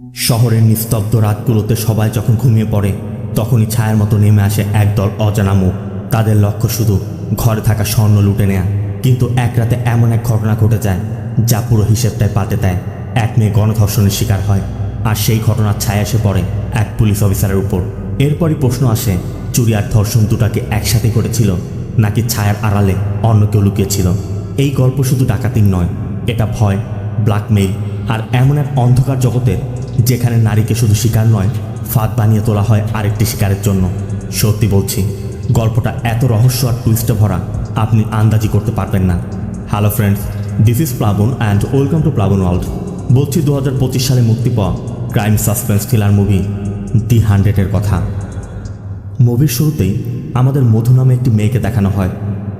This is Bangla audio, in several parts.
শহরের নিস্তব্ধ রাতগুলোতে সবাই যখন ঘুমিয়ে পড়ে, তখনই ছায়ার মতো নেমে আসে একদল অজানা মুখ। তাদের লক্ষ্য শুধু ঘরে থাকা স্বর্ণ লুটে নেয়া। কিন্তু এক রাতে এমন এক ঘটনা ঘটে যায়, যা পুরো হিসেবটাই পাল্টে দেয়। এক মেয়ে গণধর্ষণের শিকার হয়, আর সেই ঘটনার ছায়া এসে পড়ে এক পুলিশ অফিসারের উপর। এরপরই প্রশ্ন আসে, চুরি আর ধর্ষণ দুটাকে একসাথে করেছিল, নাকি ছায়ার আড়ালে অন্য কেউ লুকিয়েছিল? এই গল্প শুধু ডাকাতির নয়, এটা ভয়, ব্ল্যাকমেইল, আর এমন এক অন্ধকার জগতের যেখানে নারীকে শুধু শিকার নয়, ফাঁদ বানিয়ে তোলা হয় আরেকটি শিকারের জন্য। সত্যি বলছি, গল্পটা এত রহস্য আর টুইস্টে ভরা, আপনি আন্দাজি করতে পারবেন না। Hello friends this is Plabon and welcome to Plabon world বলছি দু হাজার পঁচিশ সালে মুক্তি পাওয়া crime suspense thriller movie the হান্ড্রেডের কথা। মুভির শুরুতেই আমাদের মধু নামে একটি মেয়েকে দেখানো হয়।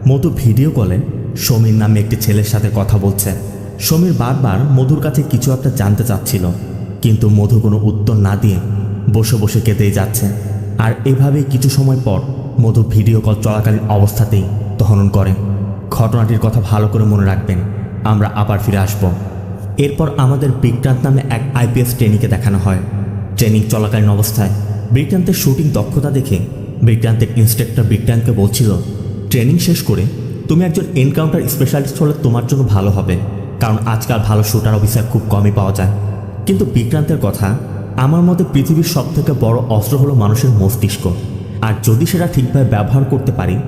মধু ভিডিও কলে সমীর নামে একটি ছেলের সাথে কথা বলছে। সমীর বারবার মধুর কাছে কিছু একটা জানতে চাচ্ছিল। কিন্তু মধু কোনো উত্তর না দিয়ে বসে বসে কেঁদেই যাচ্ছে। আর এভাবেই কিছু সময় পর মধু ভিডিও কল চলাকালীন অবস্থাতেই দহনন করে। ঘটনাটির কথা ভালো করে মনে রাখবেন। আমরা আবার ফিরে আসব। এরপর আমাদের বিক্রান্ত নামে এক আইপিএস ট্রেনিংকে দেখানো হয়। ট্রেনিং চলাকালীন অবস্থায় বিক্রান্তের শুটিং দক্ষতা দেখে বিক্রান্তের ইন্সট্রাক্টর বিক্রান্তকে বলছিল, ট্রেনিং শেষ করে তুমি একজন এনকাউন্টার স্পেশালিস্ট হলে তোমার জন্য ভালো হবে। কারণ আজকাল ভালো শুটার অফিসার খুব কমই পাওয়া যায়। কিন্তু বিক্রান্তের কথা, আমার মতে পৃথিবীর সব থেকে বড় অস্ত্র হলো মানুষের মস্তিষ্ক। আর যদি সেটা ঠিকভাবে ব্যবহার করতে পারি,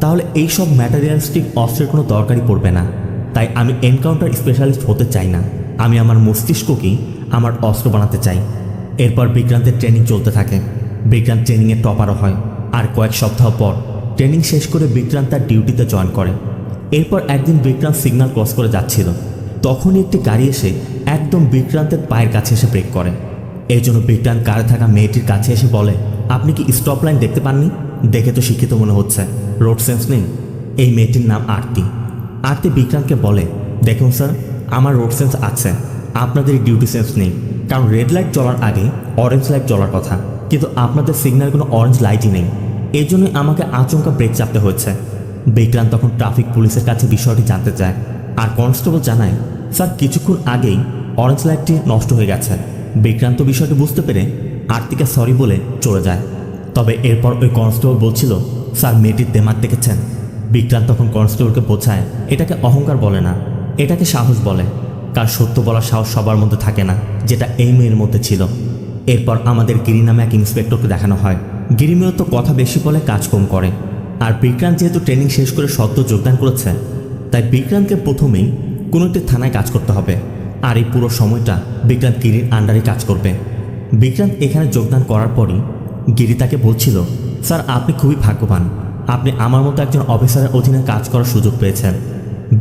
তাহলে এই সব ম্যাটেরিয়ালিস্টিক অস্ত্রের কোনো দরকারই পড়বে না। তাই আমি এনকাউন্টার স্পেশালিস্ট হতে চাই না। আমি আমার মস্তিষ্ককেই আমার অস্ত্র বানাতে চাই। এরপর বিক্রান্তের ট্রেনিং চলতে থাকে। বিক্রান্ত ট্রেনিংয়ে টপারও হয়। আর কয়েক সপ্তাহ পর ট্রেনিং শেষ করে বিক্রান্ত তার ডিউটিতে জয়েন করে। এরপর একদিন বিক্রান্ত সিগন্যাল ক্রস করে যাচ্ছিল। তখনই একটি গাড়ি এসে একদম বিক্রান্তের পায়ের কাছে এসে ব্রেক করে এই জন্য বিক্রান্ত কারে থাকা মেয়েটির কাছে এসে বলে, আপনি কি স্টপ লাইন দেখতে পাননি? দেখে তো শিক্ষিত মনে হচ্ছে। রোড সেন্স নেই। এই মেয়েটির নাম আরতি। আরতি বিক্রান্তকে বলে, দেখুন স্যার আমার রোড সেন্স আছে। আপনাদের ডিউটি সেন্স নেই। কারণ রেড লাইট জ্বলার আগে অরেঞ্জ লাইট জ্বলার কথা। কিন্তু আপনাদের সিগন্যাল কোনো অরেঞ্জ লাইটই নেই। এই জন্যই আমাকে আচমকা ব্রেক চাপতে হয়েছে। বিক্রান্ত তখন ট্রাফিক পুলিশের কাছে বিষয়টি জানতে চায় আর কনস্টেবল জানায় স্যার কিছুক্ষণ আগেই অরেঞ্জ লাইটটি নষ্ট হয়ে গেছে। বিক্রান্ত বিষয়টি বুঝতে পেরে আর্তিকে সরি বলে চলে যায়। তবে এরপর ওই কনস্টেবল বলছিল, স্যার মেয়েটির দেমাগ দেখেছেন। বিক্রান্ত তখন কনস্টেবলকে বোঝায়, এটাকে অহংকার বলে না। এটাকে সাহস বলে। কার সত্য বলার সাহস সবার মধ্যে থাকে না, যেটা এই মেয়ের মধ্যে ছিল। এরপর আমাদের গিরি নামে এক ইন্সপেক্টরকে দেখানো হয়। গিরি মূলত কথা বেশি বলে কাজ কম করে। আর বিক্রান্ত যেহেতু ট্রেনিং শেষ করে সদ্য যোগদান করেছে, তাই বিক্রান্তকে প্রথমেই কোনো একটি থানায় কাজ করতে হবে। আর এই পুরো সময়টা বিক্রান্ত গিরির আন্ডারে কাজ করবে। বিক্রান্ত এখানে যোগদান করার পরই গিরি তাকে বলছিল, স্যার, আপনি খুবই ভাগ্যবান। আপনি আমার মতো একজন অফিসারের অধীনে কাজ করার সুযোগ পেয়েছেন।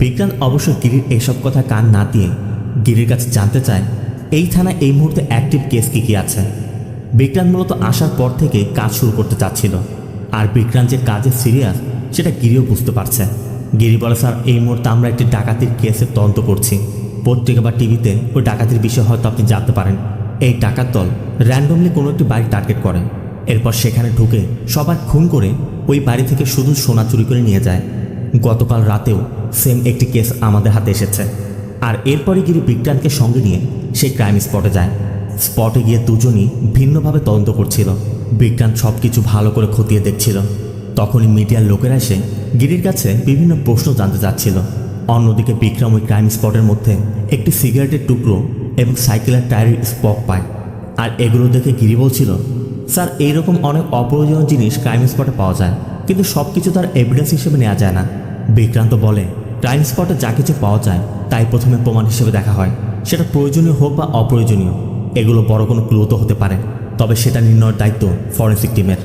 বিক্রান্ত অবশ্য গিরির এইসব কথা কান না দিয়ে গিরির কাছে জানতে চায়, এই থানায় এই মুহূর্তে অ্যাক্টিভ কেস কী কী আছে? বিক্রান্ত মূলত আসার পর থেকে কাজ শুরু করতে চাচ্ছিল, আর বিক্রান্ত যে কাজে সিরিয়াস সেটা গিরিও বুঝতে পারছে। গিরি বলে, স্যার, এই মুহূর্তে আমরা একটি ডাকাতির কেসের তদন্ত করছি। পত্রিকা বা টিভিতে ওই ডাকাতির বিষয় হয়তো আপনি জানতে পারেন। এই ডাকাত দল র্যান্ডমলি কোনো একটি বাড়ি টার্গেট করে। এরপর সেখানে ঢুকে সবার খুন করে ওই বাড়ি থেকে শুধু সোনা চুরি করে নিয়ে যায়। গতকাল রাতেও সেম একটি কেস আমাদের হাতে এসেছে। আর এরপরে গিরি বিজ্ঞানকে সঙ্গে নিয়ে সেই ক্রাইম স্পটে যায়। স্পটে গিয়ে দুজনই ভিন্নভাবে তদন্ত করছিল। বিজ্ঞান সব কিছু ভালো করে খতিয়ে দেখছিল। তখনই মিডিয়ার লোকেরা এসে গিরির কাছে বিভিন্ন প্রশ্ন জানতে চাচ্ছিল। অন্যদিকে বিক্রম ওই ক্রাইম স্পটের মধ্যে একটি সিগারেটের টুকরো এবং সাইকেলের টায়ারের স্পক পায়। আর এগুলো দেখে গিরি বলছিল স্যার, এইরকম অনেক অপ্রয়োজনীয় জিনিস ক্রাইম স্পটে পাওয়া যায়, কিন্তু সব কিছু তার এভিডেন্স হিসেবে নেওয়া যায় না। বিক্রান্ত বলে ক্রাইম স্পটে যা কিছু পাওয়া যায়, তাই প্রথমে প্রমাণ হিসেবে দেখা হয়। সেটা প্রয়োজনীয় হোক বা অপ্রয়োজনীয়, এগুলো বড় কোনো ক্লু তো হতে পারে, তবে সেটা নির্ণয়ের দায়িত্ব ফরেন্সিক টিমের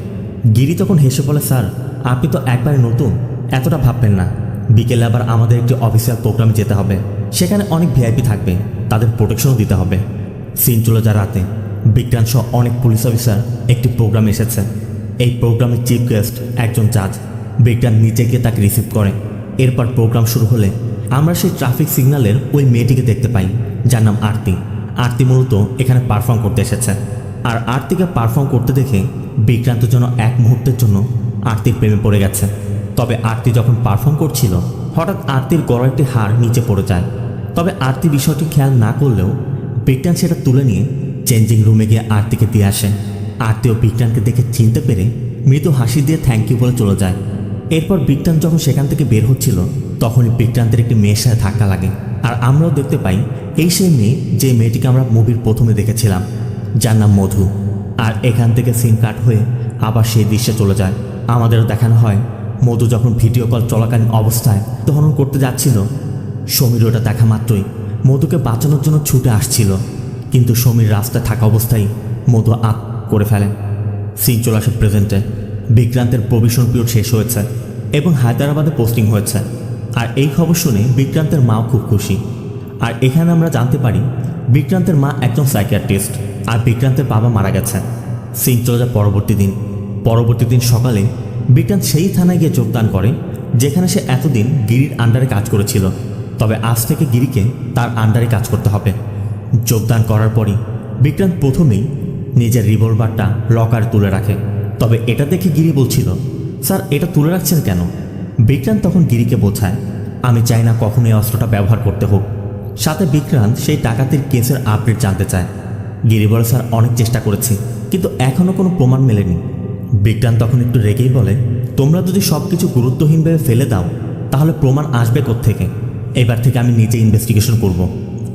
গিরি তখন হেসে বলে, স্যার, আপনি তো একবারে নতুন, এতটা ভাববেন না। বিকেলে আবার আমাদের একটি অফিসিয়াল প্রোগ্রামে যেতে হবে। সেখানে অনেক ভিআইপি থাকবে, তাদের প্রোটেকশনও দিতে হবে। সিন চলে যায় রাতে বিজ্ঞান সহ অনেক পুলিশ অফিসার একটি প্রোগ্রামে এসেছে। এই প্রোগ্রামের চিফ গেস্ট একজন জাজ বিজ্ঞান নিচে গিয়ে তাকে রিসিভ করে। এরপর প্রোগ্রাম শুরু হলে আমরা সেই ট্রাফিক সিগন্যালের ওই মেয়েটিকে দেখতে পাই, যার নাম আরতি। আরতি মূলত এখানে পারফর্ম করতে এসেছে। আর আরতিকে পারফর্ম করতে দেখে বিক্রান্ত যেন এক মুহূর্তের জন্য আরতির প্রেমে পড়ে গেছে। তবে আরতি যখন পারফর্ম করছিল, হঠাৎ আরতির গড় একটি হাড় নিচে পড়ে যায়। তবে আরতি বিষয়টি খেয়াল না করলেও বিজ্ঞান সেটা তুলে নিয়ে চেঞ্জিং রুমে গিয়ে আরতিকে দিয়ে আসে। আরতি ও বিজ্ঞানকে দেখে চিনতে পেরে মৃদু হাসি দিয়ে থ্যাংক ইউ বলে চলে যায়। এরপর বিজ্ঞান যখন সেখান থেকে বের হচ্ছিল, তখনই বিজ্ঞানদের একটি মেয়ের সাথে ধাক্কা লাগে। আর আমরাও দেখতে পাই, এই সেই মেয়ে যে মেয়েটিকে আমরা মুভির প্রথমে দেখেছিলাম, যার নাম মধু। আর এখান থেকে সিম কাট হয়ে আবার সেই দৃশ্যে চলে যায়। আমাদেরও দেখানো হয় মধু যখন ভিডিও কল চলাকালীন অবস্থায় দহন করতে যাচ্ছিল, সমীর ওটা দেখা মাত্রই মধুকে বাঁচানোর জন্য ছুটে আসছিল। কিন্তু সমীর রাস্তায় থাকা অবস্থায় মধু আপ করে ফেলেন সিন চলে আসে প্রেজেন্টে। বিক্রান্তের প্রভিশন পিরিয়ড শেষ হয়েছে এবং হায়দ্রাবাদে পোস্টিং হয়েছে। আর এই খবর শুনে বিক্রান্তের মাও খুব খুশি। আর এখানে আমরা জানতে পারি, বিক্রান্তের মা একজন সাইকিয়াট্রিস্ট আর বিক্রান্তের বাবা মারা গেছেন। সিন চলে যায় পরবর্তী দিন। পরবর্তী দিন সকালে বিক্রান্ত সেই থানায় গিয়ে যোগদান করে, যেখানে সে এতদিন গিরির আন্ডারে কাজ করেছিল। তবে আজ থেকে গিরিকে তার আন্ডারে কাজ করতে হবে। যোগদান করার পরই বিক্রান্ত প্রথমেই নিজের রিভলভারটা লকারে তুলে রাখে। তবে এটা দেখে গিরি বলছিল, স্যার, এটা তুলে রাখছেন কেন? বিক্রান্ত তখন গিরিকে বোঝায়, আমি চাই না কখনো এই অস্ত্রটা ব্যবহার করতে হোক। সাথে বিক্রান্ত সেই ডাকাতির কেসের আপডেট জানতে চায়। গিরি বলে, স্যার, অনেক চেষ্টা করেছি, কিন্তু এখনও কোনো প্রমাণ মেলেনি। বিজ্ঞান তখন একটু রেগেই বলে, তোমরা যদি সব কিছু গুরুত্বহীন ভেবে ফেলে দাও, তাহলে প্রমাণ আসবে থেকে এবার থেকে আমি নিজে ইনভেস্টিগেশন করব।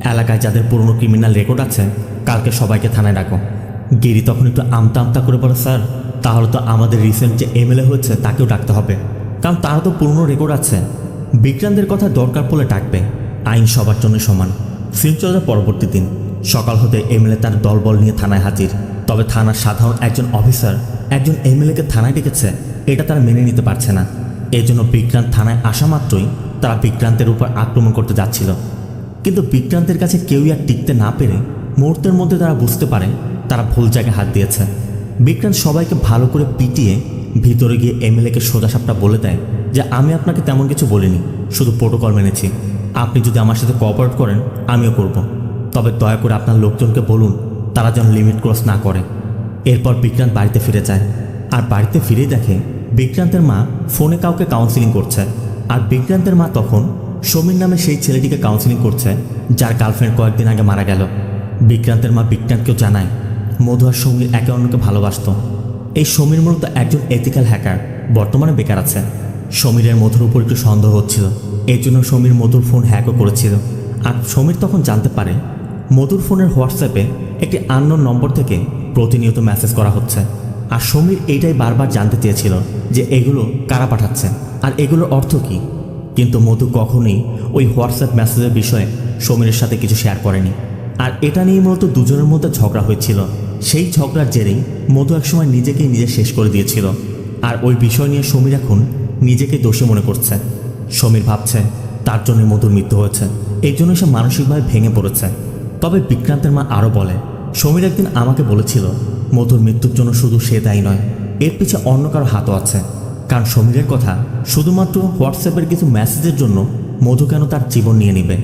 এলাকায় যাদের পুরনো ক্রিমিনাল রেকর্ড আছে, কালকে সবাইকে থানায় ডাকো। গিরি তখন একটু আমতা আমতা করে বলে, স্যার, তাহলে তো আমাদের রিসেন্ট যে এমএলএ হয়েছে, তাকেও ডাকতে হবে। কারণ তারা তো পুরনো রেকর্ড আছে। বিক্রান্তের কথা দরকার পড়লে ডাকবে। আইন সবার জন্য সমান। সিলচরের পরবর্তী দিন। সকাল হতে এমএলএ তার দলবল নিয়ে থানায় হাজির। তবে থানার সাধারণ একজন অফিসার একজন এমএলএকে থানায় ডেকেছে, এটা তারা মেনে নিতে পারছে না। এই জন্য বিক্রান্ত থানায় আসা মাত্রই তারা বিক্রান্তের উপর আক্রমণ করতে যাচ্ছিল। কিন্তু বিক্রান্তের কাছে কেউই আর টিকতে না পেরে মুহূর্তের মধ্যে তারা বুঝতে পারে তারা ভুল জায়গায় হাত দিয়েছে। বিক্রান্ত সবাইকে ভালো করে পিটিয়ে ভিতরে গিয়ে এমএলএকে সোজাসাপটা বলে দেয় যে, আমি আপনাকে তেমন কিছু বলিনি, শুধু প্রোটোকল মেনেছি। আপনি যদি আমার সাথে কোঅপারেট করেন, আমিও করব। তবে দয়া করে আপনার লোকজনকে বলুন, তারা যেন লিমিট ক্রস না করে। এরপর বিক্রান্ত বাড়িতে ফিরে যায়। আর বাড়িতে ফিরেই দেখে বিক্রান্তের মা ফোনে কাউকে কাউন্সিলিং করছে। আর বিক্রান্তের মা তখন সমীর নামে সেই ছেলেটিকে কাউন্সিলিং করছে, যার গার্লফ্রেন্ড কয়েকদিন আগে মারা গেল। বিক্রান্তের মা বিক্রান্তকেও জানায়, মধু আর সমীর একে অন্যকে ভালোবাসত। এই সমীর মূলত একজন এথিক্যাল হ্যাকার বর্তমানে বেকার আছে। সমীরের মধুর উপর একটু সন্দেহ হচ্ছিল। এর জন্য সমীর মধুর ফোন হ্যাকও করেছিল। আর সমীর তখন জানতে পারে, মধুর ফোনের হোয়াটসঅ্যাপে একটি আননোন নম্বর থেকে প্রতিনিয়ত মেসেজ করা হচ্ছে। আর সমীর এইটাই বারবার জানতে চেয়েছিল যে এগুলো কারা পাঠাচ্ছে আর এগুলোর অর্থ কি। কিন্তু মধু কখনোই ওই হোয়াটসঅ্যাপ মেসেজের বিষয়ে সমীরের সাথে কিছু শেয়ার করেনি। আর এটা নিয়ে মূলত দুজনের মধ্যে ঝগড়া হয়েছিল। সেই ঝগড়ার জেরেই মধু একসময় নিজেকেই নিজে শেষ করে দিয়েছিল। আর ওই বিষয় নিয়ে সমীর এখন নিজেকে দোষী মনে করছে। সমীর ভাবছে তার জন্য মধুর মৃত্যু হয়েছে। এই জন্য সে মানসিকভাবে ভেঙে পড়েছে। তবে বিক্রান্তের মা আরও বলে সমীর একদিন আমাকে বলেছিল, মধুর মৃত্যুর জন্য শুধু সে দায়ী নয়, এর পিছে অন্য কারও হাতও আছে। কারণ সমীরের কথা শুধুমাত্র হোয়াটসঅ্যাপের কিছু মেসেজের জন্য মধু কেন তার জীবন নিয়ে নেবে?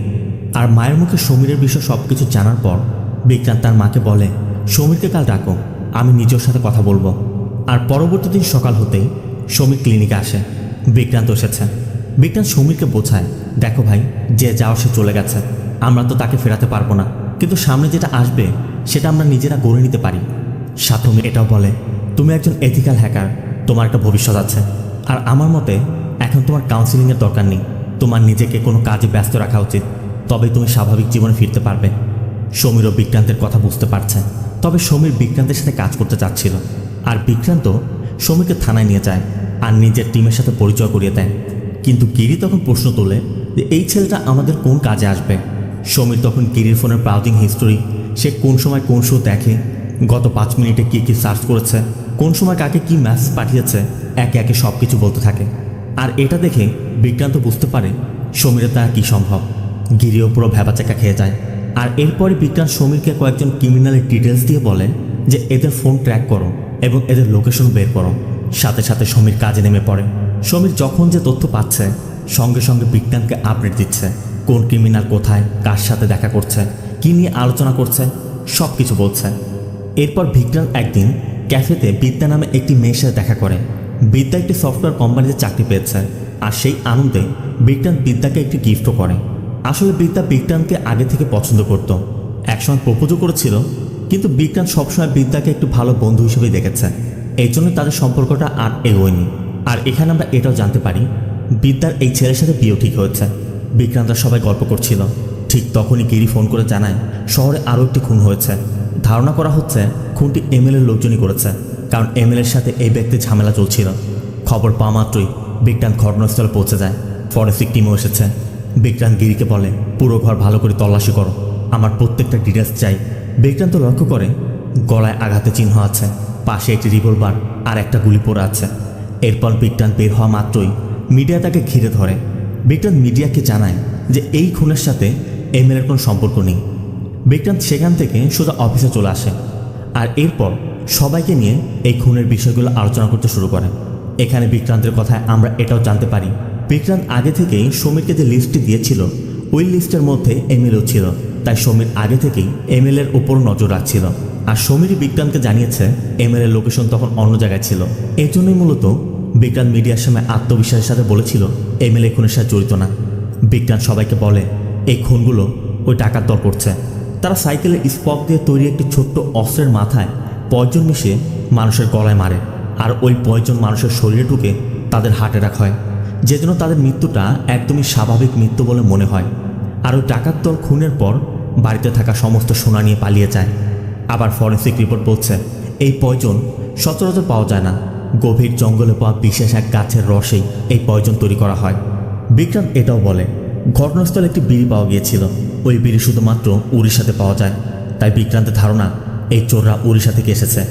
আর মায়ের মুখে সমীরের বিষয়ে সব কিছু জানার পর বিক্রান্ত তার মাকে বলে, সমীরকে কাল ডাকো, আমি নিজের সাথে কথা বলব। আর পরবর্তী দিন সকাল হতেই সমীর ক্লিনিকে আসে। বিক্রান্ত এসেছে। বিক্রান্ত সমীরকে বোঝায়, দেখো ভাই, যে যাওয়া সে চলে গেছে, আমরা তো তাকে ফেরাতে পারব না। কিন্তু সামনে যেটা আসবে সেটা আমরা নিজেরা গড়ে নিতে পারি। সাথমী এটাও বলে, তুমি একজন এথিক্যাল হ্যাকার তোমার একটা ভবিষ্যৎ আছে। আর আমার মতে, এখন তোমার কাউন্সিলিংয়ের দরকার নেই। তোমার নিজেকে কোনো কাজে ব্যস্ত রাখা উচিত। তবেই তুমি স্বাভাবিক জীবনে ফিরতে পারবে। সমীর ও বিক্রান্তের কথা বুঝতে পারছে। তবে সমীর বিক্রান্তের সাথে কাজ করতে চাচ্ছিল। আর বিক্রান্ত সমীরকে থানায় নিয়ে যায় আর নিজের টিমের সাথে পরিচয় করিয়ে দেয়। কিন্তু গিরি তখন প্রশ্ন তোলে যে, এই ছেলেটা আমাদের কোন কাজে আসবে? সমীর তখন গিরির ফোনের ব্রাউজিং হিস্টোরি সে কোন সময় কোন শো দেখে, গত পাঁচ মিনিটে কী কী সার্চ করেছে, কোন সময় কাকে কি মেসেজ পাঠিয়েছে, একে একে সব কিছু বলতে থাকে। আর এটা দেখে বিক্রান্ত বুঝতে পারে সমীরের দ্বারা কী সম্ভব। গিরিও পুরো ভ্যাবাচাকা খেয়ে যায়। আর এরপরে বিক্রান্ত সমীরকে কয়েকজন ক্রিমিনালের ডিটেলস দিয়ে বলে যে এদের ফোন ট্র্যাক করো এবং এদের লোকেশন বের করো। সাথে সাথে সমীর কাজে নেমে পড়ে। সমীর যখন যে তথ্য পাচ্ছে, সঙ্গে সঙ্গে বিজ্ঞানকে আপডেট দিচ্ছে, কোন ক্রিমিনাল কোথায়, কার সাথে দেখা করছে কী নিয়ে আলোচনা করছে সব কিছু বলছে। এরপর বিক্রান্ত একদিন ক্যাফেতে বিদ্যা নামে একটি মেয়ের সাথে দেখা করে। বিদ্যা একটি সফটওয়্যার কোম্পানিতে চাকরি পেয়েছে আর সেই আনন্দে বিক্রান্ত বিদ্যাকে একটি গিফটও করে। আসলে বিদ্যা বিক্রান্তকে আগে থেকে পছন্দ করত। একসময় প্রপোজও করেছিল, কিন্তু বিজ্ঞান সবসময় বিদ্যাকে একটু ভালো বন্ধু হিসেবেই দেখেছে। এই জন্য তাদের সম্পর্কটা আর এগোয়নি। আর এখানে আমরা এটাও জানতে পারি, বিদ্যার এই ছেলের সাথে বিয়েও ঠিক হয়েছে। বিক্রান্তরা সবাই গল্প করছিল। ঠিক তখনই গিরি ফোন করে জানায়, শহরে আরও একটি খুন হয়েছে। ধারণা করা হচ্ছে, খুনটি এমএলএর লোকজনই করেছে, কারণ এমএলএর সাথে এই ব্যক্তি ঝামেলা চলছিল। খবর পাওয়া মাত্রই বিজ্ঞান ঘটনাস্থলে পৌঁছে যায়। ফরেন্সিক টিমও এসেছে। বিক্রান্ত গিরিকে বলে, পুরো ঘর ভালো করে তল্লাশি করো। আমার প্রত্যেকটা ডিটেলস চাই। বিক্রান্ত লক্ষ্য করে, গলায় আঘাতে চিহ্ন আছে, পাশে একটি রিভলভার আর একটা গুলি পড়ে আছে। এরপর বিক্রান্ত বের হওয়া মাত্রই মিডিয়া তাকে ঘিরে ধরে। বিক্রান্ত মিডিয়াকে জানায় যে এই খুনের সাথে এমএলএর কোনো সম্পর্ক নেই। বিক্রান্ত সেখান থেকে সোজা অফিসে চলে আসে আর এরপর সবাইকে নিয়ে এই খুনের বিষয়গুলো আলোচনা করতে শুরু করে। এখানে বিক্রান্তের কথায় আমরা এটাও জানতে পারি। বিক্রান্ত আগে থেকেই সমীরকে যে লিস্টটি দিয়েছিল, ওই লিস্টের মধ্যে এমএলও ছিল। তাই সমীর আগে থেকেই এমএলএর উপর নজর রাখছিল। আর সমীরই বিক্রান্তকে জানিয়েছে, এমএলএর লোকেশন তখন অন্য জায়গায় ছিল। এই জন্যই মূলত বিক্রান্ত মিডিয়ার সামনে আত্মবিশ্বাসের সাথে বলেছিল, এমএলএ খুনের সাথে জড়িত না। বিজ্ঞান সবাইকে বলে এই খুনগুলো ওই টাকার দর করছে। তারা সাইকেলের স্পক দিয়ে তৈরি একটি ছোট্ট অস্ত্রের মাথায় পয়জন মিশিয়ে মানুষের গলায় মারে আর ওই পয়জন মানুষের শরীরে ঢুকে তাদের হার্ট অ্যাটাক হয়। যে জন্য তাদের মৃত্যুটা একদমই স্বাভাবিক মৃত্যু বলে মনে হয়। আর ওই ডাকাত দল খুনের পর বাড়িতে থাকা সমস্ত সোনা নিয়ে পালিয়ে যায়। আবার ফরেন্সিক রিপোর্ট বলছে, এই পয়জন সচরাচর পাওয়া যায় না। গভীর জঙ্গলে পাওয়া বিশেষ এক গাছের রসেই এই পয়জন তৈরি করা হয়। বিক্রান্ত এটাও বলে ঘটনাস্থলে একটি বিড়ি পাওয়া গিয়েছিল। ওই বিড়ি শুধুমাত্র উড়িষ্যাতে পাওয়া যায়। তাই বিক্রান্তের ধারণা এই চোররা উড়িষ্যা থেকে এসেছে।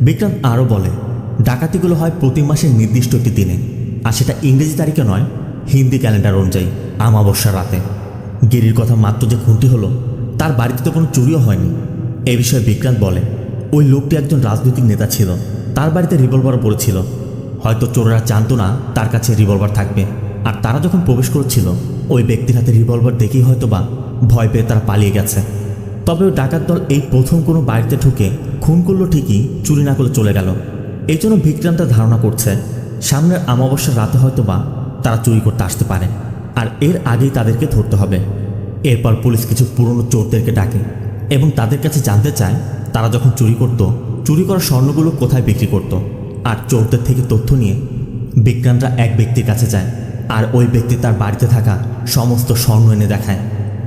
বিক্রান্ত আরও বলে, ডাকাতিগুলো হয় প্রতি মাসের নির্দিষ্ট একটি দিনে, আর সেটা ইংরেজি তারিখে নয়, হিন্দি ক্যালেন্ডার অনুযায়ী, আমাবস্যার রাতে। গিরির কথা মাত্র যে খুনটি হলো, তার বাড়িতে তো কোনো চুরিও হয়নি। এ বিষয়ে বিক্রান্ত বলে, ওই লোকটি একজন রাজনৈতিক নেতা ছিল, তার বাড়িতে রিভলভারও পড়েছিল। হয়তো চোররা জানতো না তার কাছে রিভলভার থাকবে, আর তারা যখন প্রবেশ করেছিল ওই ব্যক্তির হাতে রিভলভার দেখেই হয়তো বা ভয় পেয়ে তারা পালিয়ে গেছে। তবে ওই ডাকাত দল এই প্রথম কোনো বাড়িতে ঢুকে খুন করল ঠিকই, চুরি না করে চলে গেল। এই জন্য বিক্রান্ত ধারণা করছে, সামনের অমাবস্যার রাতে হয়তো বা তারা চুরি করতে আসতে পারে, আর এর আগেই তাদেরকে ধরতে হবে। এরপর পুলিশ কিছু পুরনো চোরদেরকে ডাকে এবং তাদের কাছে জানতে চায়, তারা যখন চুরি করত, চুরি করা স্বর্ণগুলো কোথায় বিক্রি করত, আর চোরদের থেকে তথ্য নিয়ে বিজ্ঞানরা এক ব্যক্তির কাছে যায়। আর ওই ব্যক্তি তার বাড়িতে থাকা সমস্ত স্বর্ণ এনে দেখায়।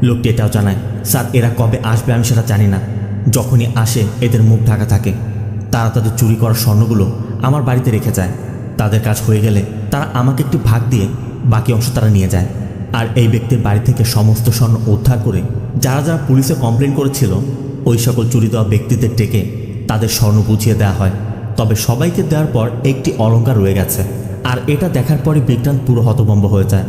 লোকটি এটাও জানায়, স্যার, এরা কবে আসবে আমি সেটা জানি না। যখনই আসে, এদের মুখ ঢাকা থাকে। তারা তাদের চুরি করা স্বর্ণগুলো আমার বাড়িতে রেখে যায়। তাদের কাজ হয়ে গেলে তারা আমাকে একটি ভাগ দিয়ে বাকি অংশ তারা নিয়ে যায়। আর এই ব্যক্তির বাড়ি থেকে সমস্ত স্বর্ণ উদ্ধার করে যারা যারা পুলিশে কমপ্লেন করেছিল, ওই সকল চুরি দেওয়া ব্যক্তিদের ডেকে তাদের স্বর্ণ বুঝিয়ে দেওয়া হয়। তবে সবাইকে দেওয়ার পর একটি অলঙ্কার রয়ে গেছে। আর এটা দেখার পরে বিজ্ঞান পুরো হতভম্ব হয়ে যায়।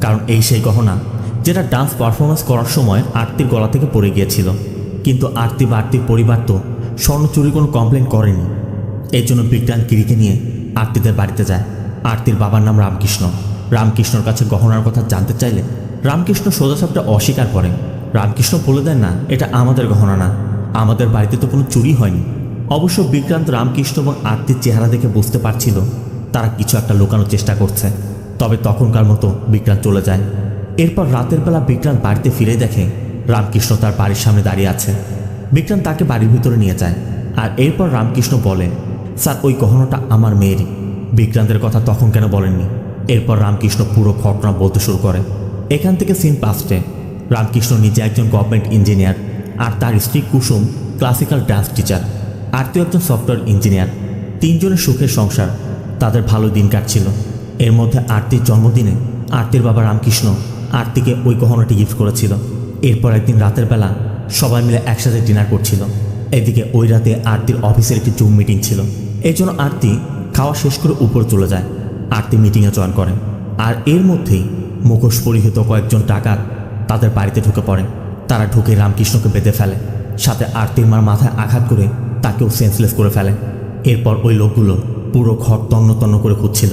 কারণ এই সেই গহনা, যেটা ডান্স পারফরমেন্স করার সময় আরতির গলা থেকে পড়ে গিয়েছিল। কিন্তু আরতি বা আরতির পরিবার তো স্বর্ণ চুরি কোনো কমপ্লেন করেনি। এই জন্য বিজ্ঞান কিরিকে নিয়ে আরতিদের বাড়িতে যায়। আরতির বাবার নাম রামকৃষ্ণ। রামকৃষ্ণর কাছে গহনার কথা জানতে চাইলে রামকৃষ্ণ সোজাসাপটা অস্বীকার করে। রামকৃষ্ণ বলে দেন, না, এটা আমাদের গহনা না। আমাদের বাড়িতে তো কোনো চুরি হয়নি। অবশ্য বিক্রান্ত রামকৃষ্ণ এবং আরতির চেহারা দেখে বুঝতে পারছিল তারা কিছু একটা লুকানোর চেষ্টা করছে। তবে তখনকার মতো বিক্রান্ত চলে যায়। এরপর রাতের বেলা বিক্রান্ত বাড়িতে ফিরে দেখে রামকৃষ্ণ তার বাড়ির সামনে দাঁড়িয়ে আছে। বিক্রান্ত তাকে বাড়ির ভিতরে নিয়ে যায় আর এরপর রামকৃষ্ণ বলে, স্যার, ওই গহনাটা আমার মেয়েরই। বিক্রান্তের কথা তখন কেন বলেননি? এরপর রামকৃষ্ণ পুরো ঘটনা বলতে শুরু করে। এখান থেকে সিন পাস্টে রামকৃষ্ণ নিজে একজন গভর্নমেন্ট ইঞ্জিনিয়ার আর তার স্ত্রী কুসুম ক্লাসিক্যাল ডান্স টিচার। আরতিও একজন সফটওয়্যার ইঞ্জিনিয়ার। তিনজনের সুখের সংসার। তাদের ভালো দিন কাটছিল। এর মধ্যে আরতির জন্মদিনে আরতির বাবা রামকৃষ্ণ আরতিকে ওই গহনাটি গিফট করেছিল। এরপর একদিন রাতের বেলা সবাই মিলে একসাথে ডিনার করছিল। এদিকে ওই রাতে আরতির অফিসের একটি জুম মিটিং ছিল। এই জন্য আরতি খাওয়া শেষ করে উপরে চলে যায়। আরতি মিটিংয়ে জয়েন করে। আর এর মধ্যেই মুখোশ পরিহিত কয়েকজন ডাকাত তাদের বাড়িতে ঢুকে পড়ে। তারা ঢুকে রামকৃষ্ণকে বেঁধে ফেলে। সাথে আরতির মার মাথায় আঘাত করে তাকেও সেন্সলেস করে ফেলে। এরপর ওই লোকগুলো পুরো ঘর তন্ন তন্ন করে খুঁজছিল।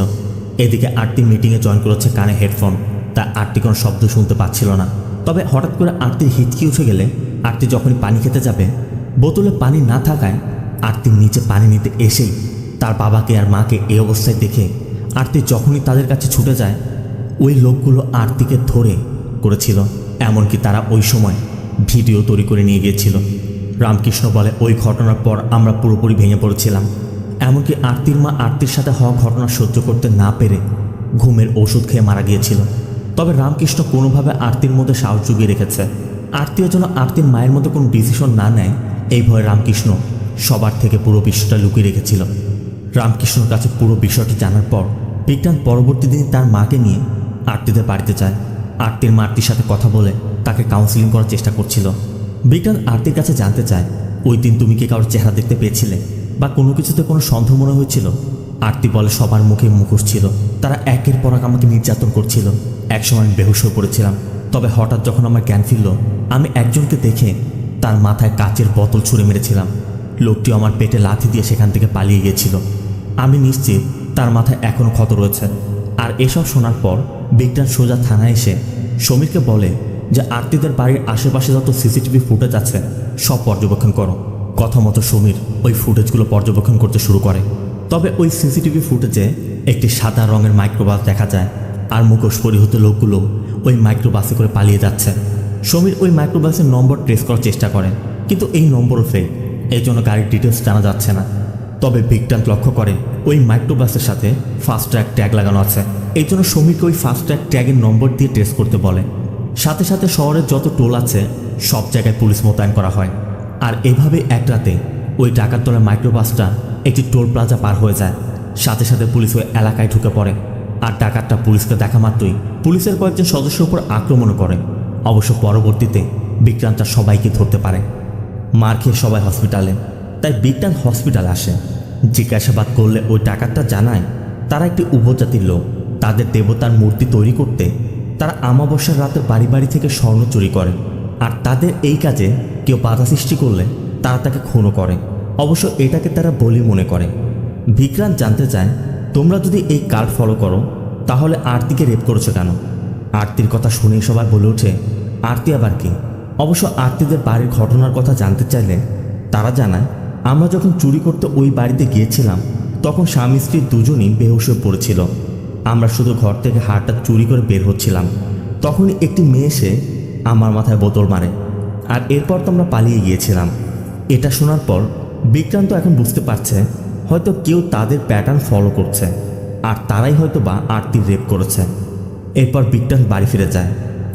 এদিকে আরতি মিটিংয়ে জয়েন করেছে কানে হেডফোন তা আরতি কোনো শব্দ শুনতে পাচ্ছিল না। তবে হঠাৎ করে আরতির হিচকি উঠে গেলে আরতি যখনই পানি খেতে যাবে, বোতলে পানি না থাকায় আরতির নিচে পানি নিতে এসেই তার বাবাকে আর মাকে এই অবস্থায় দেখে আরতি যখনই তাদের কাছে ছুটে যায়, ওই লোকগুলো আরতিকে ধরে করেছিল। এমনকি তারা ওই সময় ভিডিও তৈরি করে নিয়ে গিয়েছিল। রামকৃষ্ণ বলে, ওই ঘটনার পর আমরা পুরোপুরি ভেঙে পড়েছিলাম। এমনকি আরতির মা আরতির সাথে হওয়া ঘটনা সহ্য করতে না পেরে ঘুমের ওষুধ খেয়ে মারা গিয়েছিল। তবে রামকৃষ্ণ কোনোভাবে আরতির মধ্যে সাহস জুগিয়ে রেখেছে। আরতিও যেন আরতির মায়ের মতো কোনো ডিসিশন না নেয়, এই ভয়ে রামকৃষ্ণ সবার থেকে পুরো বিষয়টা লুকিয়ে রেখেছিল। রামকৃষ্ণর কাছে পুরো বিষয়টি জানার পর বিজ্ঞান পরবর্তী দিন তার মাকে নিয়ে আরতিদের বাড়িতে যায়। আরতির মা আরতির সাথে কথা বলে তাকে কাউন্সিলিং করার চেষ্টা করছিল। বিজ্ঞান আরতির কাছে জানতে চায়, ওই দিন তুমি কি কারোর চেহারা দেখতে পেয়েছিলে? বা কোনো কিছুতে কোনো সন্দেহ মনে হয়েছিল? আরতি বলে সবার মুখে মুখোশ ছিল। তারা একের পর এক আমাকে নির্যাতন করছিল। একসময় আমি বেহুশ হয়ে পড়েছিলাম। তবে হঠাৎ যখন আমার জ্ঞান ফিরল, আমি একজনকে দেখে তার মাথায় কাচের বোতল ছুঁড়ে মেরেছিলাম। লোকটি আমার পেটে লাথি দিয়ে সেখান থেকে পালিয়ে গিয়েছিল। আমি নিশ্চিত তার মাথায় এখনও ক্ষত রয়েছে। আর এসব শোনার পর বিজ্ঞান সোজা থানায় এসে সমীরকে বলে যে, আরতিদের বাড়ির আশেপাশে যত সিসিটিভি ফুটেজ আছে, সব পর্যবেক্ষণ করো। কথা মতো সমীর ওই ফুটেজগুলো পর্যবেক্ষণ করতে শুরু করে। তবে ওই সিসিটিভি ফুটেজে একটি সাদা রঙের মাইক্রোবাস দেখা যায় আর মুখোশ পরিহিত লোকগুলো ওই মাইক্রোবাসে করে পালিয়ে যাচ্ছে। সমীর ওই মাইক্রোবাসের নম্বর ট্রেস করার চেষ্টা করে, কিন্তু এই নম্বরও ফেক এই জন্য গাড়ির ডিটেলস জানা যাচ্ছে না। তবে বিজ্ঞান লক্ষ্য করে ওই মাইক্রোবাসের সাথে ফাস্ট ট্র্যাক ট্যাগ লাগানো আছে। এই জন্য সমীরকে ওই ফাস্ট ট্র্যাক ট্যাগের নম্বর দিয়ে টেস্ট করতে বলে। সাথে সাথে শহরের যত টোল আছে, সব জায়গায় পুলিশ মোতায়েন করা হয়। আর এভাবে এক রাতে ওই ডাকাত দলের মাইক্রোবাসটা একটি টোল প্লাজা পার হয়ে যায়। সাথে সাথে পুলিশ ওই এলাকায় ঢুকে পড়ে। আর ডাকাতটা পুলিশকে দেখা মাত্রই পুলিশের কয়েকজন সদস্যের উপর আক্রমণ করে। অবশ্য পরবর্তীতে বিক্রান্তটা সবাইকে ধরতে পারে। মার খেয়ে সবাই হসপিটালে। তাই বিজ্ঞান হসপিটালে আসে। জিজ্ঞাসাবাদ করলে ওই ডাকাতটা জানায়, তারা একটি উপজাতির লোক। তাদের দেবতার মূর্তি তৈরি করতে তারা আমাবস্যার রাতে বাড়ি বাড়ি থেকে স্বর্ণ চুরি করে। আর তাদের এই কাজে কেউ বাধা সৃষ্টি করলে তারা তাকে খুনও করে। অবশ্য এটাকে তারা বলি মনে করে। বিক্রান্ত জানতে চায়, তোমরা যদি এই কার্ড ফলো করো, তাহলে আরতিকে রেপ করেছ কেন? আরতির কথা শুনে সবাই বলে ওঠে, আরতি আবার কি? অবশ্য আরতিদের বাড়ির ঘটনার কথা জানতে চাইলে তারা জানায়, আমরা যখন চুরি করতে ওই বাড়িতে গিয়েছিলাম, তখন স্বামী স্ত্রী দুজনই হয়ে পড়েছিল। আমরা শুধু ঘর থেকে হারটা চুরি করে বের হচ্ছিলাম। তখনই একটি মেয়ে এসে আমার মাথায় বোতল মারে। আর এরপর তো আমরা পালিয়ে গিয়েছিলাম। এটা শোনার পর বিক্রান্ত এখন বুঝতে পারছে, হয়তো কেউ তাদের প্যাটার্ন ফলো করছে, আর তারাই হয়তো বা আরতির রেপ করেছে। এরপর বিক্রান্ত বাড়ি ফিরে যায়,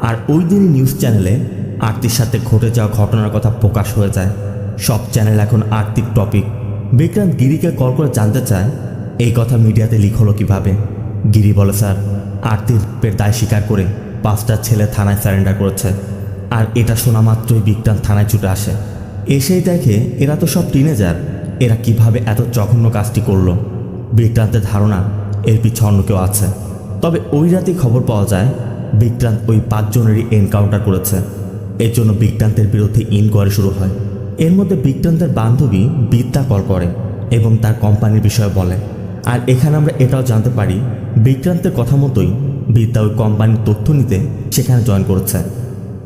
আর ওই দিনই নিউজ চ্যানেলে আরতির সাথে ঘটে যাওয়া ঘটনার কথা প্রকাশ হয়ে যায়। সব চ্যানেল এখন আরতির টপিক বিক্রান্ত গিরিকে কল করে জানতে চায়, এই কথা মিডিয়াতে লিখ হলো কীভাবে? গিরি বলে, স্যার, আরতির রেপের দায় স্বীকার করে পাঁচটা ছেলে থানায় স্যারেন্ডার করেছে। আর এটা শোনা মাত্রই বিক্রান্ত থানায় ছুটে আসে। এসেই দেখে এরা তো সব টিনেজার এরা কীভাবে এত জঘন্য কাজটি করল? বিক্রান্তের ধারণা এর পিছনে অন্য কেউ আছে। তবে ওই রাতেই খবর পাওয়া যায়, বিক্রান্ত ওই পাঁচজনেরই এনকাউন্টার করেছে। এর জন্য বিক্রান্তের বিরুদ্ধে ইনকোয়ারি শুরু হয়। এর মধ্যে বিক্রান্তের বান্ধবী বিদ্যা কল করে এবং তার কোম্পানির বিষয়ে বলে। আর এখানে আমরা এটাও জানতে পারি, বিক্রান্তের কথা মতোই বিদ্যা ওই কোম্পানির তথ্য নিতে সেখানে জয়েন করেছে।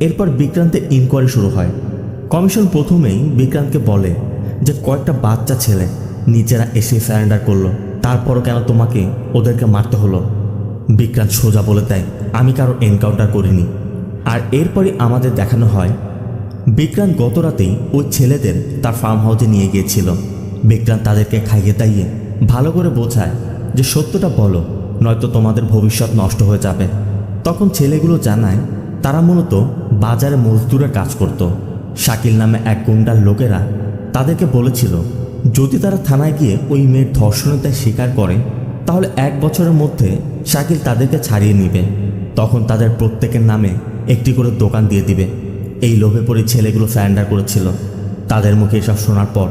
এরপর বিক্রান্তের ইনকোয়ারি শুরু হয়। কমিশন প্রথমেই বিক্রান্তকে বলে যে, কয়েকটা বাচ্চা ছেলে নিজেরা এসে স্যারেন্ডার করল। তারপরও কেন তোমাকে ওদেরকে মারতে হলো? বিক্রান্ত সোজা বলে দেয়, আমি কারও এনকাউন্টার করিনি। আর এরপরই আমাদের দেখানো হয়, বিক্রান্ত গত রাতেই ওই ছেলেদের তার ফার্ম হাউসে নিয়ে গিয়েছিল। বিক্রান্ত তাদেরকে খাইয়ে দাইয়ে ভালো করে বোঝায় যে, সত্যটা বলো, নয়তো তোমাদের ভবিষ্যৎ নষ্ট হয়ে যাবে। তখন ছেলেগুলো জানায়, তারা মূলত বাজারে মজদুরের কাজ করত। শাকিল নামে এক গুন্ডার লোকেরা তাদেরকে বলেছিল, যদি তারা থানায় গিয়ে ওই মেয়ের ধর্ষণের দায় স্বীকার করে, তাহলে এক বছরের মধ্যে শাকিল তাদেরকে ছাড়িয়ে নেবে। তখন তাদের প্রত্যেকের নামে একটি করে দোকান দিয়ে দিবে। এই লোভে পড়ে ছেলেগুলো স্যারেন্ডার করেছিল। তাদের মুখে এসব শোনার পর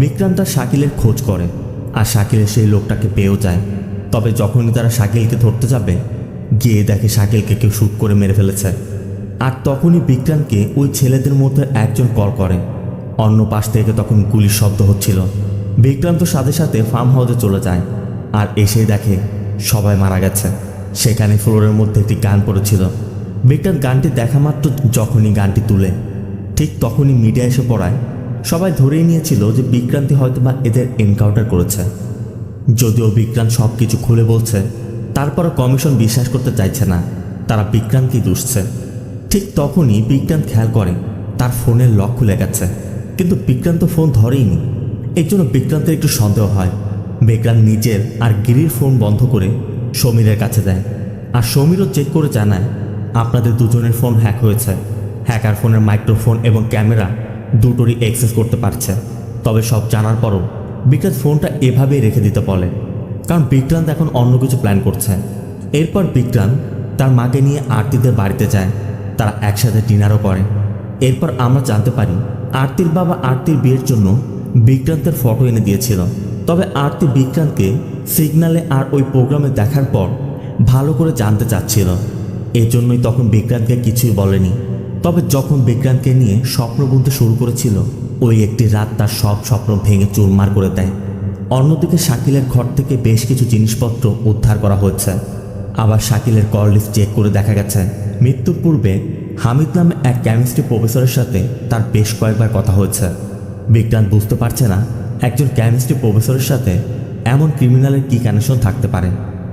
বিক্রান্ত শাকিলের খোঁজ করে আর শাকিলের সেই লোকটাকে পেয়েও যায়। তবে যখনই তারা শাকিলকে ধরতে যাবে, গিয়ে দেখে শাকিলকে কেউ শ্যুট করে মেরে ফেলেছে। আর তখনই বিক্রান্তকে ওই ছেলেদের মধ্যে একজন কল করে। অন্য পাশ থেকে তখন গুলির শব্দ হচ্ছিল। বিক্রান্ত সাথে সাথে ফার্ম হাউসে চলে যায় আর এসে দেখে সবাই মারা গেছে। সেখানে ফ্লোরের মধ্যে একটি গান পড়েছিল। বিক্রান্ত গানটি দেখা মাত্র যখনই গানটি তুলে। ঠিক তখনই মিডিয়া এসে পড়ায়। সবাই ধরেই নিয়েছিল যে বিক্রান্তি হয়তো বা এদের এনকাউন্টার করেছে। যদিও বিক্রান্ত সব কিছু খুলে বলছে, তারপরও কমিশন বিশ্বাস করতে চাইছে না। তারা বিক্রান্তকেই দুষছে। ঠিক তখনই বিক্রান্ত খেয়াল করে, তার ফোনের লক খুলে গেছে। কিন্তু বিক্রান্ত ফোন ধরেইনি। এর জন্য বিক্রান্তের একটু সন্দেহ হয়। বিক্রান্ত নিজের আর গিরির ফোন বন্ধ করে সমীরের কাছে দেয়। আর সমীরও চেক করে জানায়, আপনাদের দুজনের ফোন হ্যাক হয়েছে। হ্যাকার ফোনের মাইক্রোফোন এবং ক্যামেরা দুটোরই অ্যাক্সেস করতে পারছে। তবে সব জানার পরও বিক্রান্ত ফোনটা এভাবেই রেখে দিতে বলে। কারণ বিক্রান্ত এখন অন্য কিছু প্ল্যান করছে। এরপর বিক্রান্ত তার মাকে নিয়ে আরতিদের বাড়িতে যায়। তারা একসাথে ডিনারও করে। এরপর আমরা জানতে পারি, আরতির বাবা আরতির বিয়ের জন্য বিক্রান্তের ফটো এনে দিয়েছিল। তবে আরতি বিক্রান্তকে সিগনালে আর ওই প্রোগ্রামে দেখার পর ভালো করে জানতে চাচ্ছিল। এজন্যই তখন বিক্রান্তকে কিছুই বলেনি। তবে যখন বিক্রান্তকে নিয়ে স্বপ্ন বুনতে শুরু করেছিল, ওই একটি রাত তার সব স্বপ্ন ভেঙে চুরমার করে দেয়। অন্যদিকে শাকিলের ঘর থেকে বেশ কিছু জিনিসপত্র উদ্ধার করা হয়েছে। আবার শাকিলের কল লিস্ট চেক করে দেখা গেছে। মৃত্যুর পূর্বে হামিদ নামে এক কেমিস্ট্রি প্রফেসরের সাথে তার বেশ কয়েকবার কথা হয়েছে। বিজ্ঞান বুঝতে পারছে না একজন কেমিস্ট্রি প্রফেসরের সাথে এমন ক্রিমিনালের কী কানেকশন থাকতে পারে।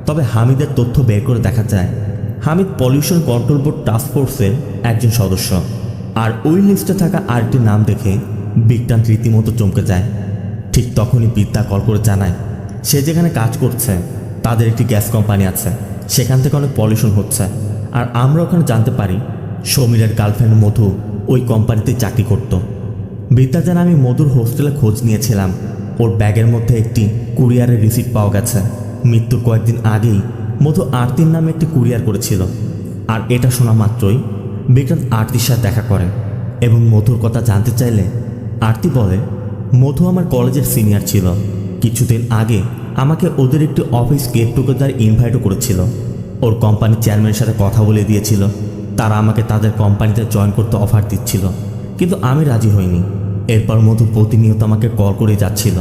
তবে হামিদের তথ্য বের করে দেখা যায়, Hamid pollution control board task ফোর্সের একজন সদস্য। আর ওই লিস্টে থাকা আরেকটি নাম দেখে বিজ্ঞান রীতিমতো চমকে যায়। ঠিক তখনই বিদ্যা কল করে জানায়, সে যেখানে কাজ করছে, তাদের একটি গ্যাস কোম্পানি আছে। সেখান থেকে অনেক পলিউশন হচ্ছে। আর আমরা ওখানে জানতে পারি, সমীরের গার্লফ্রেন্ড মধু ওই কোম্পানিতে চাকরি করত। জানা আমি মধুর হোস্টেলে খোঁজ নিয়েছিলাম। ওর ব্যাগের মধ্যে একটি কুরিয়ারের রিসিপ্ট পাওয়া গেছে। মৃত্যুর কয়েকদিন আগেই মধু আরতির নামে একটি কুরিয়ার করেছিল। আর এটা শোনা মাত্রই বিক্রান্ত আরতির সাথে দেখা করে এবং মধুর কথা জানতে চাইলে আরতি বলে, মধু আমার কলেজের সিনিয়র ছিল। কিছুদিন আগে আমাকে ওদের একটি অফিস গেট টুগেদার ইনভাইটও করেছিল। ওর কোম্পানির চেয়ারম্যানের সাথে কথা বলে দিয়েছিল। তারা আমাকে তাদের কোম্পানিতে জয়েন করতে অফার দিচ্ছিল। কিন্তু আমি রাজি হইনি। এরপর মধু প্রতিনিয়ত আমাকে কল করে যাচ্ছিল।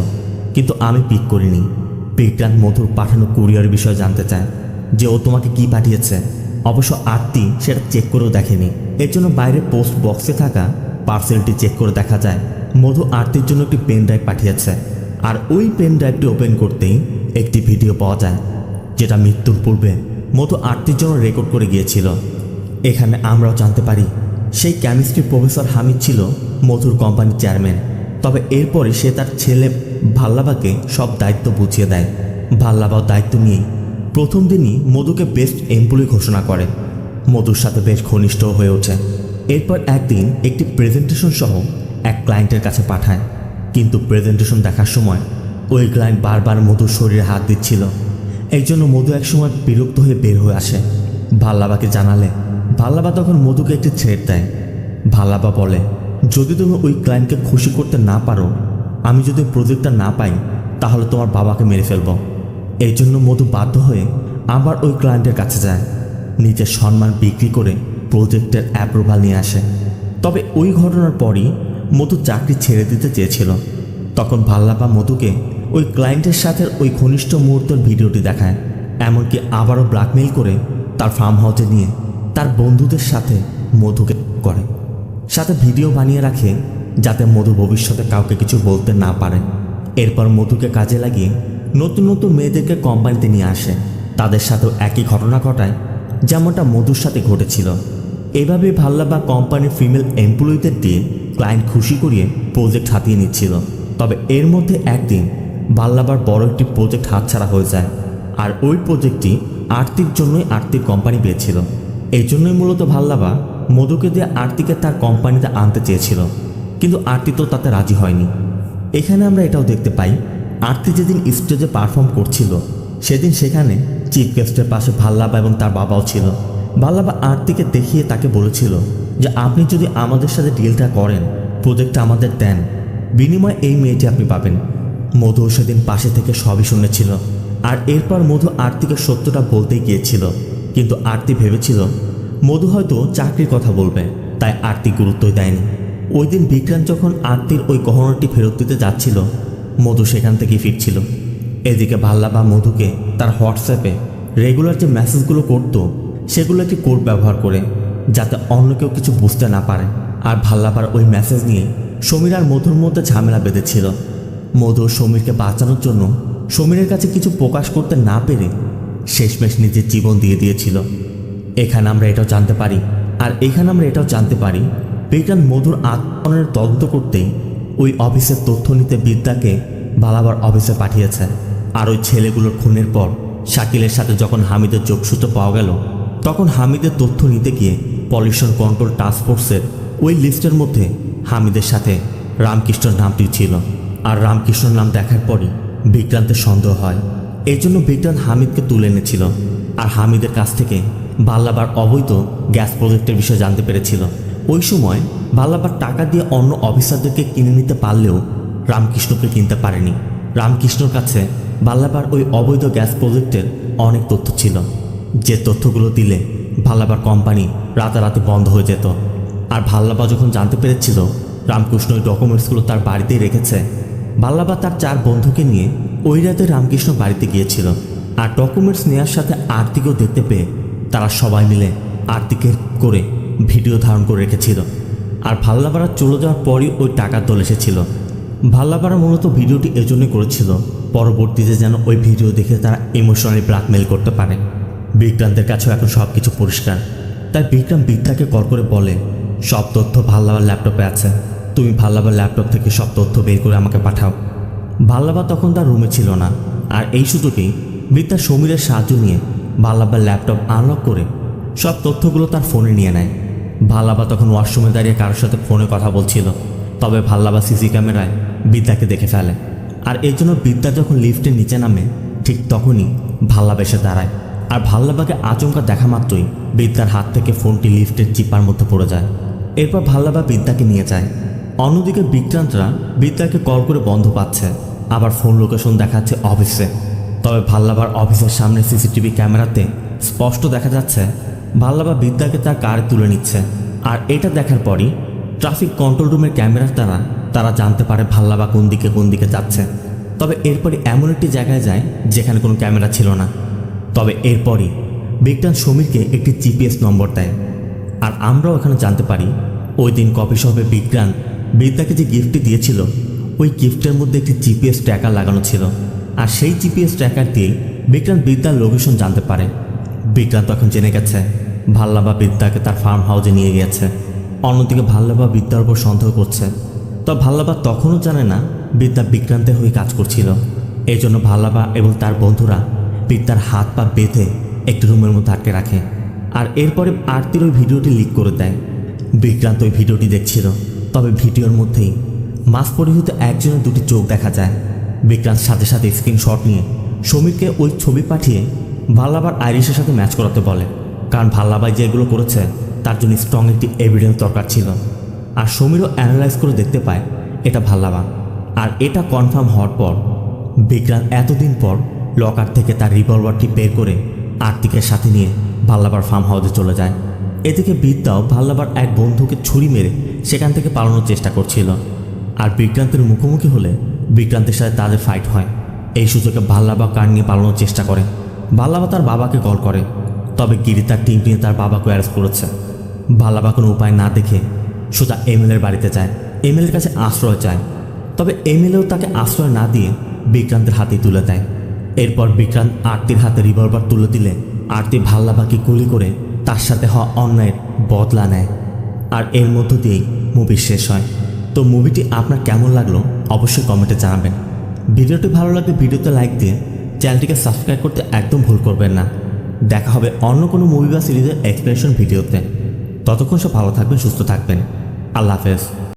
কিন্তু আমি পিক করিনি। বিক্রান্ত মধুর পাঠানো কুরিয়ার বিষয়ে জানতে চায় যে ও তোমাকে কি পাঠিয়েছে। অবশ্য আরতি সেটা চেক করেও দেখেনি। এর জন্য বাইরে পোস্ট বক্সে থাকা পার্সেলটি চেক করে দেখা যায়, মধু আরতির জন্য একটি পেন ড্রাইভ পাঠিয়েছে। আর ওই পেন ড্রাইভটি ওপেন করতেই একটি ভিডিও পাওয়া যায়, যেটা মৃত্যুর পূর্বে মধু আরতির জন্য রেকর্ড করে গিয়েছিল। এখানে আমরাও জানতে পারি, সেই কেমিস্ট্রি প্রফেসর হামিদ ছিল মধুর কোম্পানির চেয়ারম্যান। তবে এরপরে সে তার ছেলে ভাল্লাবাকে সব দায়িত্ব বুঝিয়ে দেয়। ভাল্লাবাও দায়িত্ব নিয়েই প্রথম দিনই মধুকে বেস্ট এমপ্লয়ি ঘোষণা করে। মধুর সাথে বেশ ঘনিষ্ঠ হয়ে ওঠে। এরপর একদিন একটি প্রেজেন্টেশন সহ এক ক্লায়েন্টের কাছে পাঠায়। কিন্তু প্রেজেন্টেশন দেখার সময় ওই ক্লায়েন্ট বারবার মধুর শরীরে হাত দিচ্ছিল। এই জন্য মধু একসময় বিরক্ত হয়ে বের হয়ে আসে। ভাল্লাবাকে জানালে, ভাল্লাবা তখন মধুকে একটি ছেড় দেয়। ভাল্লাবা বলে, যদি তুমি ওই ক্লায়েন্টকে খুশি করতে না পারো, আমি যদি প্রজেক্টটা না পাই, তাহলে তোমার বাবাকে মেরে ফেলব। এই জন্য মধু বাধ্য হয়ে আবার ওই ক্লায়েন্টের কাছে যায়। নিজের সম্মান বিক্রি করে প্রজেক্টের অ্যাপ্রুভাল নিয়ে আসে। তবে ওই ঘটনার পরই মধু চাকরি ছেড়ে দিতে চেয়েছিল। তখন ভাল্লাবা মধুকে ওই ক্লায়েন্টের সাথে ওই ঘনিষ্ঠ মুহূর্তের ভিডিওটি দেখায়। এমনকি আবারও ব্ল্যাকমেইল করে তার ফার্ম হাউসে নিয়ে তার বন্ধুদের সাথে মধুকে করে। সাথে ভিডিও বানিয়ে রাখে যাতে মধু ভবিষ্যতে কাউকে কিছু বলতে না পারে। এরপর মধুকে কাজে লাগিয়ে নতুন নতুন মেয়েদেরকে কোম্পানিতে নিয়ে আসে। তাদের সাথেও একই ঘটনা ঘটায়, যেমনটা মধুর সাথে ঘটেছিল। এভাবে ভাল্লা বা কোম্পানির ফিমেল এমপ্লয়িদের দিয়ে ক্লায়েন্ট খুশি করিয়ে প্রজেক্ট হাতিয়ে নিচ্ছিল। তবে এর মধ্যে একদিন ভাল্লাবার বড় একটি প্রজেক্ট হাতছাড়া হয়ে যায়। আর ওই প্রজেক্টটি আর্থিক জন্যই আর্থিক কোম্পানি পেয়েছিল। এই জন্যই মূলত ভাল্লাবা মধুকে দিয়ে আর্তিকে তার কোম্পানিতে আনতে চেয়েছিল। কিন্তু আরতি তো তাতে রাজি হয়নি। এখানে আমরা এটাও দেখতে পাই, আরতি যেদিন স্টেজে পারফর্ম করছিল, সেদিন সেখানে চিফ গেস্টের পাশে ভাল্লাবা এবং তার বাবাও ছিল। ভাল্লাবা আরতিকে দেখিয়ে তাকে বলেছিল যে, আপনি যদি আমাদের সাথে ডিলটা করেন প্রজেক্টটা আমাদের দেন। বিনিময়ে এই মেয়েটি আপনি পাবেন। মধু সেদিন পাশে থেকে সবই শুনেছিল। আর এরপর মধু আরতিকে সত্যটা বলতেই গিয়েছিল। কিন্তু আরতি ভেবেছিল, মধু হয়তো চাকরির কথা বলবে, তাই আরতি গুরুত্বই দেয়নি। ওই দিন বিক্রান্ত যখন আরতির ওই গহনাটি ফেরত দিতে যাচ্ছিল, মধু সেখান থেকেই ফিরছিল। এদিকে ভাল্লাবা মধুকে তার হোয়াটসঅ্যাপে রেগুলার যে মেসেজগুলো করতো, সেগুলো একটি কোড ব্যবহার করে, যাতে অন্য কেউ কিছু বুঝতে না পারে। আর ভাল্লাবার ওই মেসেজ নিয়ে সমীর আর মধুর মধ্যে ঝামেলা বেঁধেছিল। মধু সমীরকে বাঁচানোর জন্য সমীরের কাছে কিছু প্রকাশ করতে না পেরে শেষমেশ নিজের জীবন দিয়ে দিয়েছিল। এখানে আমরা এটাও জানতে পারি, আর এখানে আমরা এটাও জানতে পারি, বিজ্ঞান মধুর আত্মনের তদন্ত করতে ওই অফিসের তথ্য নিতে বিদ্যাকে বালাবার অফিসে পাঠিয়েছে। আর ওই ছেলেগুলোর খুনের পর শাকিলের সাথে যখন হামিদের যোগসূত্র পাওয়া গেল, তখন হামিদের তথ্য নিতে গিয়ে পলিউশন কন্ট্রোল টাস্ক ফোর্সের ওই লিস্টের মধ্যে হামিদের সাথে রামকৃষ্ণর নামটি ছিল। আর রামকৃষ্ণর নাম দেখার পরই বিক্রান্তের সন্দেহ হয়। এই জন্য বিক্রান্ত হামিদকে তুলে এনেছিল আর হামিদের কাছ থেকে বাল্লাবার অবৈধ গ্যাস প্রজেক্টের বিষয়ে জানতে পেরেছিল। ওই সময় বাল্লাবার টাকা দিয়ে অন্য অফিসারদেরকে কিনে নিতে পারলেও রামকৃষ্ণকে কিনতে পারেনি। রামকৃষ্ণর কাছে বাল্লাবার ওই অবৈধ গ্যাস প্রজেক্টের অনেক তথ্য ছিল। যে তথ্যগুলো দিলে ভাল্লাবার কোম্পানি রাতারাতি বন্ধ হয়ে যেত। আর ভাল্লাবা যখন জানতে পেরেছিল রামকৃষ্ণ ওই ডকুমেন্টসগুলো তার বাড়িতেই রেখেছে ভাল্লাবা তার চার বন্ধুকে নিয়ে ওই রাতে রামকৃষ্ণ বাড়িতে গিয়েছিল আর ডকুমেন্টস নেওয়ার সাথে আর্তিকেও দেখতে পেয়ে তারা সবাই মিলে আর্তিকের করে ভিডিও ধারণ করে রেখেছিল। আর ভাল্লাপাড়া চলে যাওয়ার পরই ওই টাকার দল এসেছিল। ভাল্লাপাড়া মূলত ভিডিওটি এজন্যই করেছিল, পরবর্তীতে যেন ওই ভিডিও দেখে তারা ইমোশনালি ব্ল্যাকমেল করতে পারে। বিক্রান্তের কাছেও এখন সব কিছু পরিষ্কার। তাই বিক্রম বিদ্যাকে কল করে বলে, সব তথ্য ভাল্লাবার ল্যাপটপে আছে। তুমি ভাল্লাবার ল্যাপটপ থেকে সব তথ্য বের করে আমাকে পাঠাও। ভাল্লাবা তখন তার রুমে ছিল না, আর এই সুযোগেই বিদ্যা সমীরের সাহায্য নিয়ে ভাল্লাবার ল্যাপটপ আনলক করে সব তথ্যগুলো তার ফোনে নিয়ে নেয়। ভাল্লাবা তখন ওয়াশরুমে দাঁড়িয়ে কারোর সাথে ফোনে কথা বলছিল, তবে ভাল্লাবা সিসি ক্যামেরায় বিদ্যাকে দেখে ফেলে। আর এর জন্য বিদ্যা যখন লিফটের নিচে নামে, ঠিক তখনই ভাল্লাবা এসে দাঁড়ায়। আর ভাল্লাবাকে আচমকা দেখা মাত্রই বিদ্যার হাত থেকে ফোনটি লিফটের চিপার মধ্যে পড়ে যায়। এরপর ভাল্লাবা বিদ্যাকে নিয়ে যায়। অন্যদিকে বিক্রান্তরা বিদ্যাকে কল করে বন্ধ পাচ্ছে। আবার ফোন লোকেশন দেখাচ্ছে অফিসে তবে ভাল্লাবার অফিসের সামনে সিসিটিভি ক্যামেরাতে স্পষ্ট দেখা যাচ্ছে, ভাল্লাবা বিদ্যাকে তার কারে তুলে নিচ্ছে। আর এটা দেখার পরই ট্রাফিক কন্ট্রোল রুমের ক্যামেরার দ্বারা তারা জানতে পারে ভাল্লাবা কোন দিকে কোন দিকে যাচ্ছে। তবে এরপরে এমন একটি জায়গায় যায় যেখানে কোনো ক্যামেরা ছিল না। তবে এরপরই বিজ্ঞান সমীরকে একটি জিপিএস নম্বর দেয়। আর আমরাও এখানে জানতে পারি, ওই দিন কফি শপে বিজ্ঞান বিদ্যাকে যে গিফটটি দিয়েছিল, ওই গিফটের মধ্যে একটি জিপিএস ট্র্যাকার লাগানো ছিল। আর সেই জিপিএস ট্র্যাকার দিয়েই বিজ্ঞান বিদ্যার লোকেশন জানতে পারে। বিজ্ঞান তখন জেনে গেছে, ভাল্লাবা বিদ্যাকে তার ফার্ম হাউসে নিয়ে গিয়েছে। অন্যদিকে ভাল্লাবা বিদ্যার উপর সন্দেহ করছে। তবে ভাল্লাবা তখনও জানে না বিদ্যা বিক্রান্তের হয়ে কাজ করছিল। এই জন্য ভাল্লাবা এবং তার বন্ধুরা বিদ্যার হাত পা বেঁধে একটি রুমের মধ্যে আটকে রাখে। আর এরপরে আরতির ওই ভিডিওটি লিক করে দেয়। বিক্রান্ত ওই ভিডিওটি দেখছিল। তবে ভিডিওর মধ্যেই মাস্ক পরিহিত একজনের দুটি চোখ দেখা যায়। বিক্রান্ত সাথে সাথে স্ক্রিনশট নিয়ে সমীরকে ওই ছবি পাঠিয়ে ভাল্লাবার আইরিশের সাথে ম্যাচ করাতে বলে। কারণ ভাল্লাবাই যেগুলো করেছে, তার জন্য স্ট্রং একটি এভিডেন্স দরকার ছিল। আর সমীরও অ্যানালাইজ করে দেখতে পায়, এটা ভাল্লাবা। আর এটা কনফার্ম হওয়ার পর, বিক্রান্ত এতদিন পর লকার থেকে তার রিভলভারটি বের করে আর্তিকের সাথে নিয়ে ভাল্লাবার ফার্ম হাউসে চলে যায়। এদিকে বিদ্যাও ভাল্লাবার এক বন্ধুকে ছুরি মেরে সেখান থেকে পালানোর চেষ্টা করছিল। আর বিক্রান্তের মুখোমুখি হলে বিক্রান্তের সাথে তাদের ফাইট হয়। এই সুযোগে ভাল্লাবা কার নিয়ে পালানোর চেষ্টা করে। ভাল্লাবা তার বাবাকে কল করে। তবে গিরি তার টিম নিয়ে তার বাবাকে অ্যারেস্ট করেছে। ভাল্লাবা কোনো উপায় না দেখে সোজা এমএলএর বাড়িতে যায়। এমএলএর কাছে আশ্রয় চায়। তবে এমএলএও তাকে আশ্রয় না দিয়ে বিক্রান্তের হাতে তুলে দেয়। এরপর বিক্রান্ত আরতির হাতে রিভলভার তুলে দিলে আরতি ভাল্লাবাকে গুলি করে তার সাথে হওয়া অন্যায়ের বদলা নেয়। আর এর মধ্য দিয়েই মুভি শেষ হয়। তো মুভিটি আপনার কেমন লাগল অবশ্যই কমেন্টে জানাবেন। ভিডিওটি ভালো লাগলে ভিডিওতে লাইক দিয়ে চ্যানেলটিকে সাবস্ক্রাইব করতে একদম ভুল করবেন না। দেখা হবে অন্য কোনো মুভি বা সিরিজের এক্সপ্লেনেশন ভিডিওতে ততক্ষণ সব ভালো থাকবেন, সুস্থ থাকবেন। আল্লাহ হাফেজ।